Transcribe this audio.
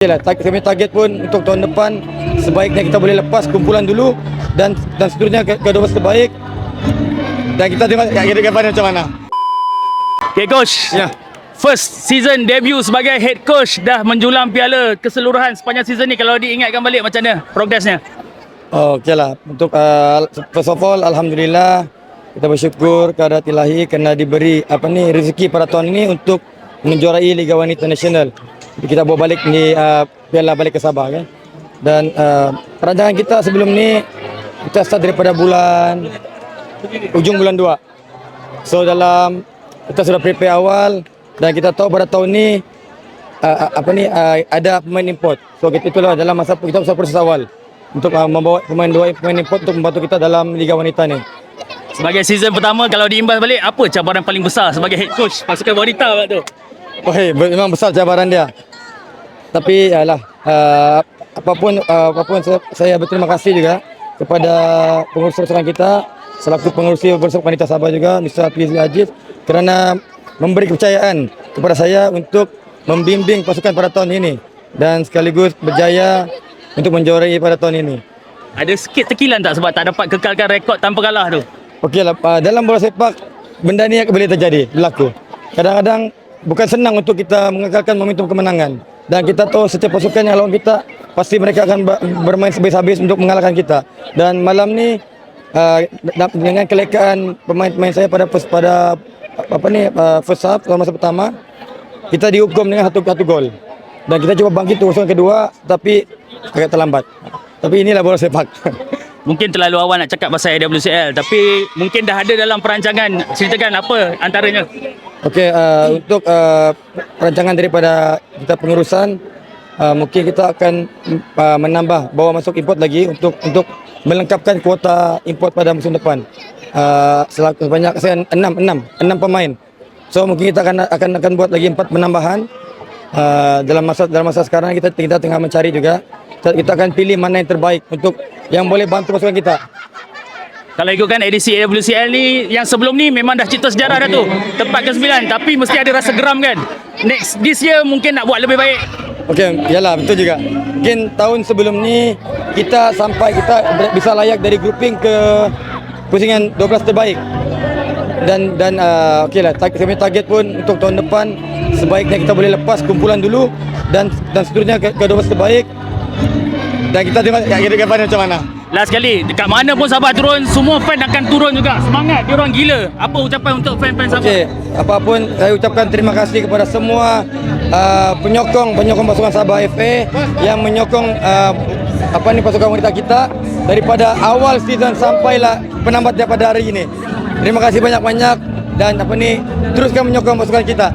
Yalah, target, kami target pun untuk tahun depan sebaiknya kita boleh lepas kumpulan dulu dan dan seterusnya ke, 12 terbaik dan kita tengok kat kira depan macam mana. Okay coach. Ya. First season debut sebagai head coach dah menjulang piala keseluruhan sepanjang season ni kalau diingatkan balik macam mana progresnya? Oh, okeylah. Untuk uh, first of all alhamdulillah kita bersyukur kepada Ilahi kerana diberi apa ni rezeki pada tahun ini untuk menjuarai Liga Wanita Nasional. Kita bawa balik ni uh, piala balik ke Sabah kan. Dan uh, perancangan kita sebelum ni kita start daripada bulan ujung bulan 2. So dalam kita sudah prepare awal dan kita tahu pada tahun ni uh, uh, apa ni uh, ada pemain import. So kita itulah dalam masa kita usaha proses awal untuk uh, membawa pemain dua pemain import untuk membantu kita dalam Liga Wanita ni. Sebagai season pertama kalau diimbas balik apa cabaran paling besar sebagai head coach pasukan wanita pula tu? Oh, hey, memang besar cabaran dia. Tapi yalah uh, apapun uh, apapun saya, saya berterima kasih juga kepada pengurus pasukan kita selaku pengurus bersama wanita Sabah juga Mr. Fizi Aziz kerana memberi kepercayaan kepada saya untuk membimbing pasukan pada tahun ini dan sekaligus berjaya untuk menjuarai pada tahun ini. Ada sikit tekilan tak sebab tak dapat kekalkan rekod tanpa kalah tu? Okeylah uh, dalam bola sepak benda ni boleh terjadi berlaku. Kadang-kadang bukan senang untuk kita mengekalkan momentum kemenangan dan kita tahu setiap pasukan yang lawan kita pasti mereka akan bermain habis-habis untuk mengalahkan kita. Dan malam ni uh, dengan kelekaan pemain-pemain saya pada pada apa ni uh, first half dalam masa pertama kita dihukum dengan satu satu gol. Dan kita cuba bangkit untuk kedua tapi agak terlambat. Tapi inilah bola sepak. Mungkin terlalu awal nak cakap pasal AWCL tapi mungkin dah ada dalam perancangan ceritakan apa antaranya. Okey, uh, untuk uh, perancangan daripada kita pengurusan uh, mungkin kita akan uh, menambah bawa masuk import lagi untuk untuk melengkapkan kuota import pada musim depan. Uh, sebanyak saya enam enam enam pemain. So mungkin kita akan akan akan buat lagi empat penambahan uh, dalam masa dalam masa sekarang kita kita tengah mencari juga. Kita akan pilih mana yang terbaik untuk yang boleh bantu pasukan kita. Kalau ikutkan edisi AWCL ni yang sebelum ni memang dah cipta sejarah dah tu. Tempat ke-9 tapi mesti ada rasa geram kan. Next this year mungkin nak buat lebih baik. Okey, yalah betul juga. Mungkin tahun sebelum ni kita sampai kita bisa layak dari grouping ke pusingan 12 terbaik. Dan dan uh, okeylah target, kami target pun untuk tahun depan sebaiknya kita boleh lepas kumpulan dulu dan dan seterusnya ke, ke 12 terbaik. Dan kita tengok kat kira depan macam mana. Last sekali dekat mana pun Sabah turun semua fan akan turun juga. Semangat dia orang gila. Apa ucapan untuk fan-fan Sabah? Okey, apapun saya ucapkan terima kasih kepada semua uh, penyokong penyokong pasukan Sabah FA yang menyokong uh, apa ni pasukan wanita kita daripada awal season sampailah penambat daripada hari ini. Terima kasih banyak-banyak dan apa ni teruskan menyokong pasukan kita.